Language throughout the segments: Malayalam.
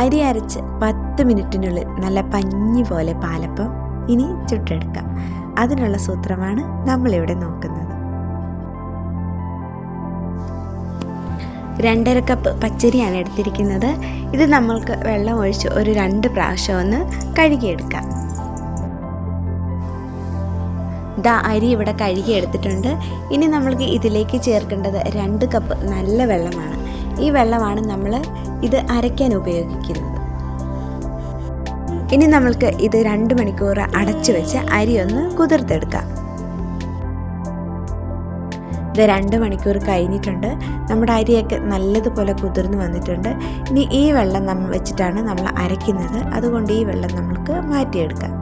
അരി അരച്ച് പത്ത് മിനിറ്റിനുള്ളിൽ നല്ല പഞ്ഞി പോലെ പാലപ്പം ഇനി ചുട്ടെടുക്കാം. അതിനുള്ള സൂത്രമാണ് നമ്മളിവിടെ നോക്കുന്നത്. രണ്ടര കപ്പ് പച്ചരിയാണ് എടുത്തിരിക്കുന്നത്. ഇത് നമ്മൾക്ക് വെള്ളം ഒഴിച്ച് ഒരു രണ്ട് പ്രാവശ്യം ഒന്ന് കഴുകിയെടുക്കാം. ദാ അരി ഇവിടെ കഴുകിയെടുത്തിട്ടുണ്ട്. ഇനി നമ്മൾക്ക് ഇതിലേക്ക് ചേർക്കേണ്ടത് രണ്ട് കപ്പ് നല്ല വെള്ളമാണ്. ഈ വെള്ളമാണ് നമ്മൾ ഇത് അരയ്ക്കാൻ ഉപയോഗിക്കുന്നത്. ഇനി നമ്മൾക്ക് ഇത് രണ്ട് മണിക്കൂർ അടച്ചു വെച്ച് അരി ഒന്ന് കുതിർത്തെടുക്കാം. ഇത് രണ്ട് മണിക്കൂർ കഴിഞ്ഞിട്ടുണ്ട്. നമ്മുടെ അരിയൊക്കെ നല്ലതുപോലെ കുതിർന്ന് വന്നിട്ടുണ്ട്. ഇനി ഈ വെള്ളം നമ്മൾ വെച്ചിട്ടാണ് നമ്മൾ അരയ്ക്കുന്നത്. അതുകൊണ്ട് ഈ വെള്ളം നമ്മൾക്ക് മാറ്റിയെടുക്കാം.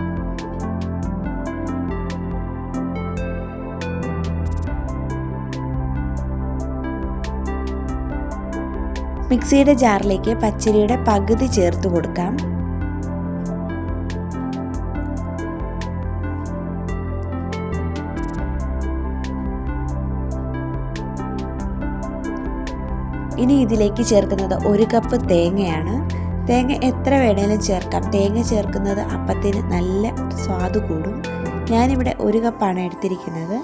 മിക്സിയുടെ ജാറിലേക്ക് പച്ചരിയുടെ പകുതി ചേർത്ത് കൊടുക്കാം. ഇനി ഇതിലേക്ക് ചേർക്കുന്നത് ഒരു കപ്പ് തേങ്ങയാണ്. തേങ്ങ എത്ര വേണേലും ചേർക്കാം. തേങ്ങ ചേർക്കുന്നത് അപ്പത്തിന് നല്ല സ്വാദ് കൂടും. ഞാനിവിടെ ഒരു കപ്പാണ് എടുത്തിരിക്കുന്നത്.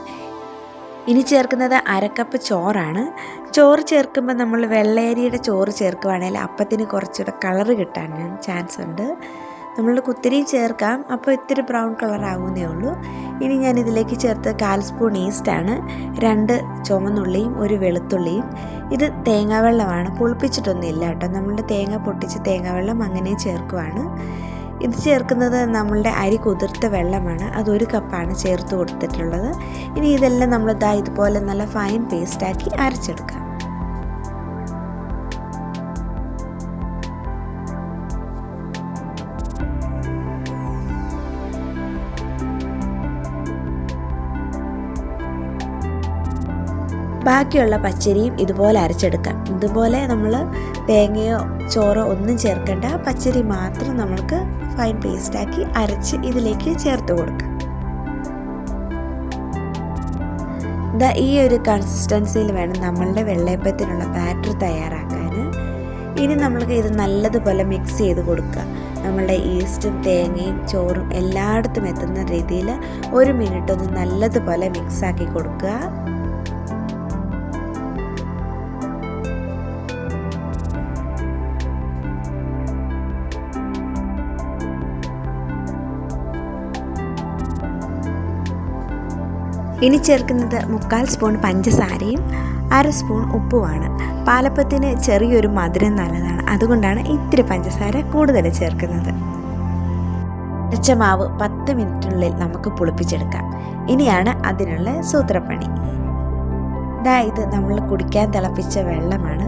ഇനി ചേർക്കുന്നത് അരക്കപ്പ് ചോറാണ്. ചോറ് ചേർക്കുമ്പോൾ നമ്മൾ വെള്ളയരിയുടെ ചോറ് ചേർക്കുവാണെങ്കിൽ അപ്പത്തിന് കുറച്ചുകൂടെ കളറ് കിട്ടാൻ ചാൻസ് ഉണ്ട്. നമ്മൾ കുത്തിരിയും ചേർക്കാം. അപ്പോൾ ഇത്തിരി ബ്രൗൺ കളർ ആകുന്നേ ഉള്ളൂ. ഇനി ഞാൻ ഇതിലേക്ക് ചേർത്ത് കാൽ സ്പൂൺ ഈസ്റ്റാണ് രണ്ട് ചുമന്നുള്ളിയും ഒരു വെളുത്തുള്ളിയും. ഇത് തേങ്ങാവെള്ളമാണ്. പുളിപ്പിച്ചിട്ടൊന്നും ഇല്ല കേട്ടോ. നമ്മളുടെ തേങ്ങ പൊട്ടിച്ച് തേങ്ങാവെള്ളം അങ്ങനെ ചേർക്കുവാണ്. ഇത് ചേർക്കുന്നത് നമ്മളുടെ അരി കുതിർത്ത വെള്ളമാണ്. അതൊരു കപ്പാണ് ചേർത്ത് കൊടുത്തിട്ടുള്ളത്. ഇനി ഇതെല്ലാം നമ്മൾ ഇതാ ഇതുപോലെ നല്ല ഫൈൻ പേസ്റ്റാക്കി അരച്ചെടുക്കാം. ബാക്കിയുള്ള പച്ചരിയും ഇതുപോലെ അരച്ചെടുക്കാം. ഇതുപോലെ നമ്മൾ തേങ്ങയോ ചോറോ ഒന്നും ചേർക്കേണ്ട പച്ചരി മാത്രം നമ്മൾക്ക് ഫൈൻ പേസ്റ്റാക്കി അരച്ച് ഇതിലേക്ക് ചേർത്ത് കൊടുക്കാം. ഇതാ ഈ ഒരു കൺസിസ്റ്റൻസിയിൽ വേണം നമ്മളുടെ വെള്ളയപ്പത്തിനുള്ള ബാറ്റർ തയ്യാറാക്കാൻ ഇനി നമ്മൾക്ക് ഇത് നല്ലതുപോലെ മിക്സ് ചെയ്ത് കൊടുക്കുക. നമ്മളുടെ ഈസ്റ്റും തേങ്ങയും ചോറും എല്ലായിടത്തും എത്തുന്ന രീതിയിൽ ഒരു മിനിറ്റ് ഒന്ന് നല്ലതുപോലെ മിക്സാക്കി കൊടുക്കുക. ഇനി ചേർക്കുന്നത് മുക്കാൽ സ്പൂൺ പഞ്ചസാരയും അര സ്പൂൺ ഉപ്പുമാണ്. പാലപ്പത്തിന് ചെറിയൊരു മധുരം നല്ലതാണ്. അതുകൊണ്ടാണ് ഇത്തിരി പഞ്ചസാര കൂടുതൽ ചേർക്കുന്നത്. അരച്ച മാവ് പത്ത് മിനിറ്റിനുള്ളിൽ നമുക്ക് പുളിപ്പിച്ചെടുക്കാം. ഇനിയാണ് അതിനുള്ള സൂത്രപ്പണി. ഇതാ ഇത് നമ്മൾ കുടിക്കാൻ തിളപ്പിച്ച വെള്ളമാണ്.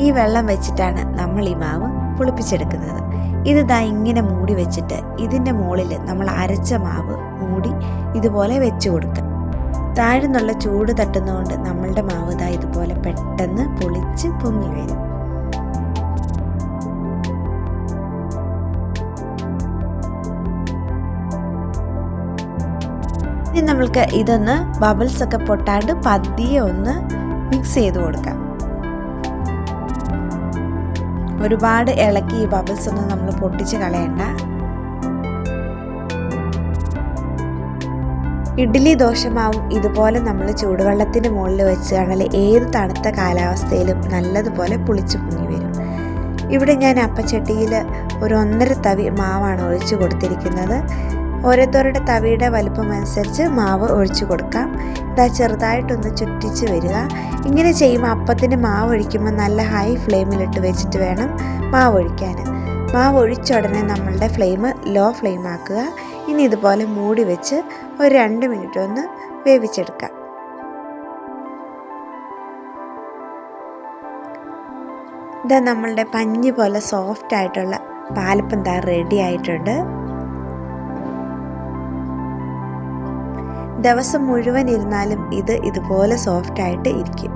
ഈ വെള്ളം വെച്ചിട്ടാണ് നമ്മൾ ഈ മാവ് പുളിപ്പിച്ചെടുക്കുന്നത്. ഇത് ദാ ഇങ്ങനെ മൂടി വെച്ചിട്ട് ഇതിന്റെ മുകളിൽ നമ്മൾ അരച്ച മാവ് മൂടി ഇതുപോലെ വെച്ച് കൊടുക്കുക താഴ്ന്നുള്ള ചൂട് തട്ടുന്നതുകൊണ്ട് നമ്മളുടെ മാവ് ഇതുപോലെ പെട്ടെന്ന് പൊളിച്ച് പൊങ്ങി വരും. ഇനി നമ്മൾക്ക് ഇതൊന്ന് ബബിൾസ് ഒക്കെ പൊട്ടാണ്ട് പതിയെ ഒന്ന് മിക്സ് ചെയ്ത് കൊടുക്കാം. ഒരുപാട് ഇളക്കി ഈ ബബിൾസ് ഒന്നും നമ്മൾ പൊട്ടിച്ച് കളയണ്ട. ഇഡ്ഡലി ദോശമാവും ഇതുപോലെ നമ്മൾ ചൂടുവെള്ളത്തിന് മുകളിൽ വെച്ചാണെങ്കിൽ ഏത് തണുത്ത കാലാവസ്ഥയിലും നല്ലതുപോലെ പുളിച്ചു പൊങ്ങി വരും. ഇവിടെ ഞാൻ അപ്പച്ചട്ടിയിൽ ഒരു ഒന്നര തവി മാവാണ് ഒഴിച്ചു കൊടുത്തിരിക്കുന്നത്. ഓരോരുത്തരുടെ തവിയുടെ വലുപ്പം അനുസരിച്ച് മാവ് ഒഴിച്ചു കൊടുക്കാം. ഇതാ ചെറുതായിട്ടൊന്ന് ചുറ്റിച്ച് വരിക. ഇങ്ങനെ ചെയ്യുമ്പോൾ അപ്പത്തിന് മാവ് ഒഴിക്കുമ്പോൾ നല്ല ഹൈ ഫ്ലെയിമിലിട്ട് വെച്ചിട്ട് വേണം മാവ് ഒഴിക്കാൻ മാവ് ഒഴിച്ച ഉടനെ നമ്മളുടെ ഫ്ലെയിം ലോ ഫ്ലെയിം ആക്കുക. ഇനി ഇതുപോലെ മൂടി വെച്ച് ഒരു രണ്ട് മിനിറ്റ് ഒന്ന് വേവിച്ചെടുക്കാം. ഇതാ നമ്മളുടെ പഞ്ഞി പോലെ സോഫ്റ്റ് ആയിട്ടുള്ള പാലപ്പം താ റെഡി ആയിട്ടുണ്ട്. ദിവസം മുഴുവൻ ഇരുന്നാലും ഇത് ഇതുപോലെ സോഫ്റ്റ് ആയിട്ട് ഇരിക്കും.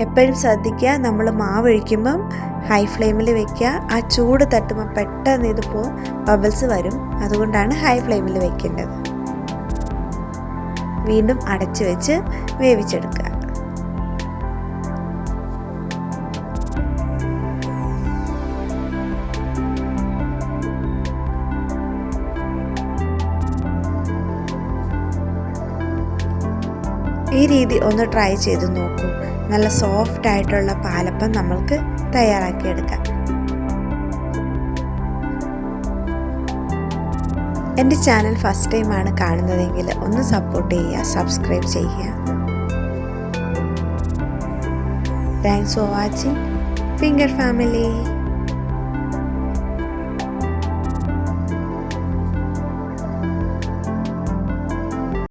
എപ്പോഴും ശ്രദ്ധിക്കുക. നമ്മൾ മാവ് ഒഴിക്കുമ്പം ഹൈ ഫ്ലെയിമിൽ വെക്കുക. ആ ചൂട് തട്ടുമ്പോൾ പെട്ടെന്ന് ഇത് ബബിൾസ് വരും. അതുകൊണ്ടാണ് ഹൈ ഫ്ലെയിമിൽ വെക്കേണ്ടത്. വീണ്ടും അടച്ചു വെച്ച് വേവിച്ചെടുക്കുക. ഈ രീതി ഒന്ന് ട്രൈ ചെയ്ത് നോക്കൂ. നല്ല സോഫ്റ്റ് ആയിട്ടുള്ള പാലപ്പം നമ്മൾക്ക് തയ്യാറാക്കിയെടുക്കാം. എന്റെ ചാനൽ ഫസ്റ്റ് ടൈമാണ് കാണുന്നതെങ്കിൽ ഒന്ന് സപ്പോർട്ട് ചെയ്യുക സബ്സ്ക്രൈബ് ചെയ്യുക. Thanks for watching finger family